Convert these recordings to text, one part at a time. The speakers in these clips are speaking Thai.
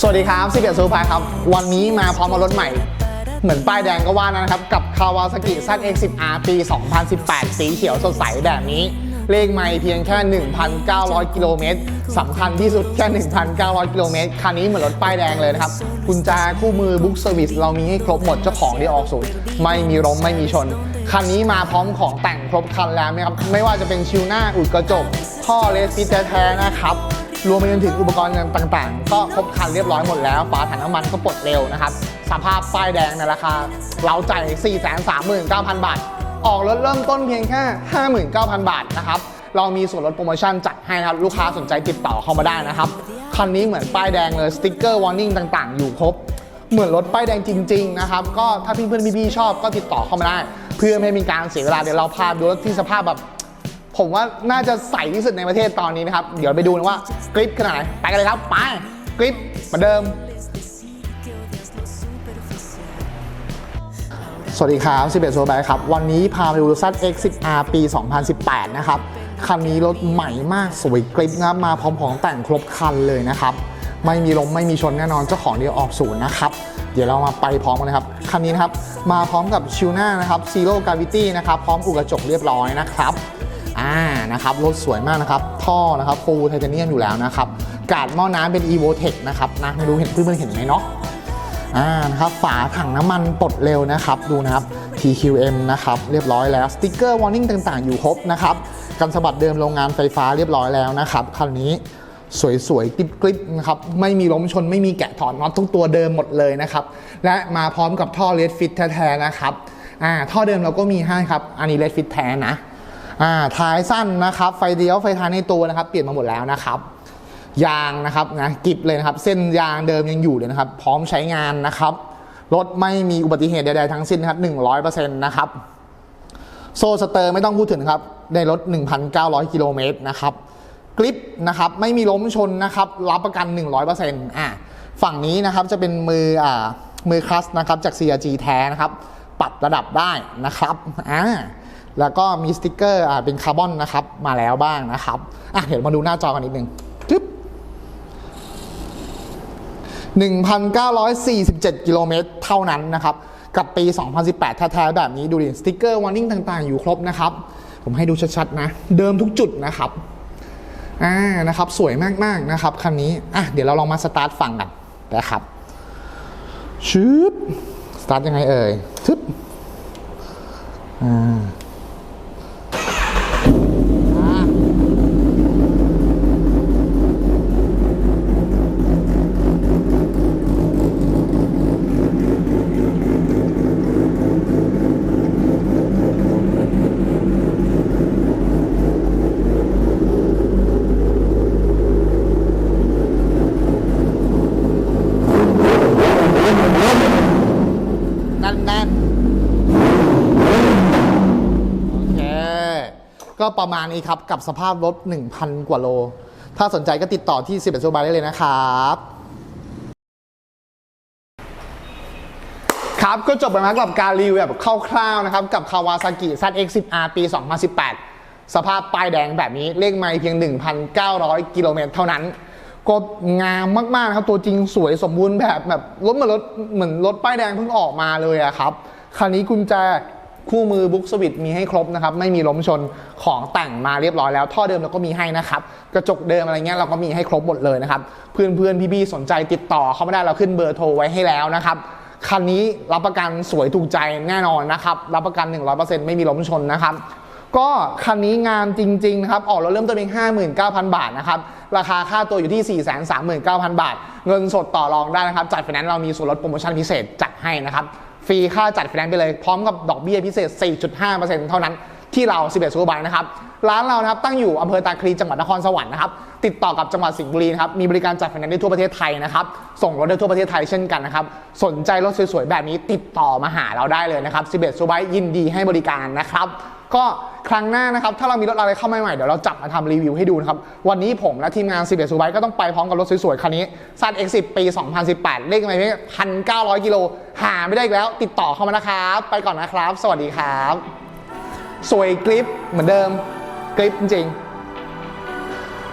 สวัสดีครับสิเกียรติซูพายครับ วันนี้มาพร้อมกับรถใหม่ เหมือนป้ายแดงก็ว่านะครับ กับ Kawasaki ZX10R ปี 2018 สีเขียวสดใสแบบนี้ เลขไม่เพียงแค่ 1,900 กิโลเมตรสำคัญที่สุดแค่ 1,900 กิโลเมตร คันนี้เหมือนรถป้ายแดงเลยนะครับ กุญแจคู่มือบุ๊กเซอร์วิสเรามีให้ครบหมดเจ้าของที่ออกศูนย์ไม่มีล้มไม่มีชน คันนี้มาพร้อมของแต่งครบคันแล้วนะครับ ไม่ว่าจะเป็นชิวหน้าอุดกระจก ท่อเลสฟิตแท้ๆนะครับ รวมไปจนถึงอุปกรณ์ต่างๆ ก็ครบครันเรียบร้อยหมดแล้ว ฝาถังน้ำมันก็ปลดเร็วนะครับ สภาพป้ายแดงในราคาเราใจ 439,000 บาท ออกรถเริ่มต้นเพียงแค่ 59,000 บาทนะครับ เรามีส่วนลดโปรโมชั่นจัดให้นะครับ ลูกค้าสนใจติดต่อเข้ามาได้นะครับ คันนี้เหมือนป้ายแดงเลย สติ๊กเกอร์วอร์นิ่งต่างๆ อยู่ครบ เหมือนรถป้ายแดงจริง ๆ นะครับ ก็ถ้าเพื่อนๆพี่ๆชอบก็ติดต่อเข้ามาได้ เพื่อไม่ให้มีการเสียเวลาเดี๋ยวเราพาดูรถที่สภาพแบบ ผมว่าน่าจะใสที่สุดในประเทศตอนนี้นะครับ เดี๋ยวไปดูนะว่ากริปขนาดไหน ไปกันเลยครับ ไปกริปเหมือนเดิม สวัสดีครับ11โซบายครับ วันนี้พาไปดูซัด X10R ปี 2018 นะครับ คันนี้รถใหม่มากสวยกริปนะครับมาพร้อมของแต่งครบคันเลยนะครับ ไม่มีลมไม่มีชนแน่นอนเจ้าของเดียวออกศูนย์นะครับเดี๋ยวเรามาไปพร้อมกันนะครับ คันนี้นะครับ มาพร้อมกับชิวหน้านะครับ Zero Gravity นะครับ พร้อมอุกกระจกเรียบร้อยนะครับ อ่านะครับรถสวยมากนะครับ ท่อนะครับฟูไทเทเนียมอยู่แล้วนะครับกาดหม้อน้ำเป็น Evotech นะครับนะไม่รู้เห็นเพื่อนๆเห็นไหมเนาะอ่านะครับฝาถังน้ำมันปลดเร็วนะครับดูนะครับ TQM นะครับเรียบร้อยแล้วสติ๊กเกอร์ warning ต่างๆ อยู่ครบนะครับกันสะบัดเดิมโรงงานไฟฟ้าเรียบร้อยแล้วนะครับคันนี้สวยๆกริบๆนะครับไม่มีล้มชนไม่มีแกะถอดน็อตทุกตัวเดิมหมดเลยนะครับและมาพร้อมกับท่อเลดฟิตแท้ๆนะครับอ่าท่อเดิมเราก็มีให้ครับอันนี้เลดฟิตแท้นะ อ่าท้ายสั้นนะครับ ไฟเดียวไฟท้ายในตัวนะครับ เปลี่ยนมาหมดแล้วนะครับ ยางนะครับนะกิบเลยนะครับ เส้นยางเดิมยังอยู่เลยนะครับ พร้อมใช้งานนะครับรถไม่มีอุบัติเหตุใดๆทั้งสิ้นนะครับ100%นะครับโซ่สเตอร์ไม่ต้องพูดถึงครับในรถ 1,900 กิโลเมตรนะครับกริปนะครับไม่มีล้มชนนะครับรับประกัน 100%อะฝั่งนี้นะครับจะเป็นมืออ่ามือคลัสนะครับจาก CRG แท้นะครับ ปรับระดับได้นะครับอ่า แล้วก็มีสติกเกอร์อ่าเป็นคาร์บอนนะครับมาแล้วบ้างนะครับอะเดี๋ยวมาดูหน้าจอกันนิดนึงจึ๊บ1,947 กิโลเมตรเท่านั้นนะครับ กับปี 2018 แท้ๆแบบนี้ดูดิสติกเกอร์วอร์นิ่งต่างๆ อยู่ครบนะครับ ผมให้ดูชัดๆนะ เดิมทุกจุดนะครับอ่านะครับ สวยมากๆนะครับคันนี้อะเดี๋ยวเราลองมาสตาร์ทฟังกันนะครับชืบสตาร์ทยังไงเอ่ยทึบอ่า แน่นๆโอเค ก็ประมาณนี้ครับกับสภาพรถ 1,000 กว่าโล ถ้าสนใจก็ติดต่อที่11โซบาได้เลยนะครับครับ ก็จบไปแล้วกับการรีวิวแบบคร่าวๆนะครับ กับ Kawasaki ZX10R ปี 2018 สภาพป้ายแดงแบบนี้เลขไม่เพียง 1,900 กิโลเมตรเท่านั้น ก็งามมากๆนะครับตัวจริงสวยสมบูรณ์แบบแบบรถเหมือนรถเหมือนรถป้ายแดงเพิ่งออกมาเลยอะครับคันนี้กุญแจคู่มือบุ๊กสวิตมีให้ครบนะครับ ไม่มีล้มชนของแต่งมาเรียบร้อยแล้ว ท่อเดิมเราก็มีให้นะครับ กระจกเดิมอะไรเงี้ยเราก็มีให้ครบหมดเลยนะครับ เพื่อนเพื่อนพี่ๆสนใจติดต่อเข้ามาได้เราขึ้นเบอร์โทรไว้ให้แล้วนะครับคันนี้รับประกันสวยถูกใจแน่นอนนะครับ รับประกัน 100%ไม่มีล้มชนนะครับ ก็คันนี้งามจริงๆนะครับออกเราเริ่มต้นเพียง59,000 บาทนะครับราคาค่าตัวอยู่ที่ 439,000 บาท เงินสดต่อรองได้นะครับจัดไฟแนนซ์เรามีส่วนลดโปรโมชั่นพิเศษจัดให้นะครับฟรีค่าจัดไฟแนนซ์ไปเลยพร้อมกับดอกเบี้ยพิเศษ 4.5%เท่านั้นที่เรา 11ซูเปอร์ไบค์นะครับ ร้านเรานะครับตั้งอยู่อำเภอตาคลีจังหวัดนครสวรรค์นะครับ ติดต่อกับจังหวัดสิงห์บุรีนะครับ มีบริการจัดไฟแนนซ์ได้ทั่วประเทศไทยนะครับ ส่งรถได้ทั่วประเทศไทยเช่นกันนะครับ สนใจรถสวยๆ แบบนี้ติดต่อมาหาเราได้เลยนะครับ 11ซูเปอร์ไบค์ยินดีให้บริการนะครับ ก็ครั้งหน้านะครับ ถ้าเรามีรถอะไรเข้ามาใหม่ เดี๋ยวเราจับมาทำรีวิวให้ดูนะครับ วันนี้ผมและทีมงาน 11ซูไบก็ต้องไปพร้อมกับรถสวยๆ คันนี้ซัน X10 ปี 2018 เลขไม่เพียงพันเก้าร้อยกิโลหาไม่ได้อีกแล้ว ติดต่อเข้ามานะครับ ไปก่อนนะครับ สวัสดีครับ สวยกริปเหมือนเดิมกริปจริง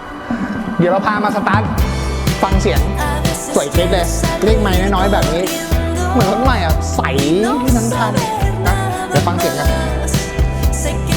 ๆ เดี๋ยวเราพามาสตาร์ทฟังเสียงสวยคลิปเลยเรียกไม้น้อยๆแบบนี้ เหมือนรถใหม่อะใสทั้งคันนะเดี๋ยวฟังเสียงกัน Sé que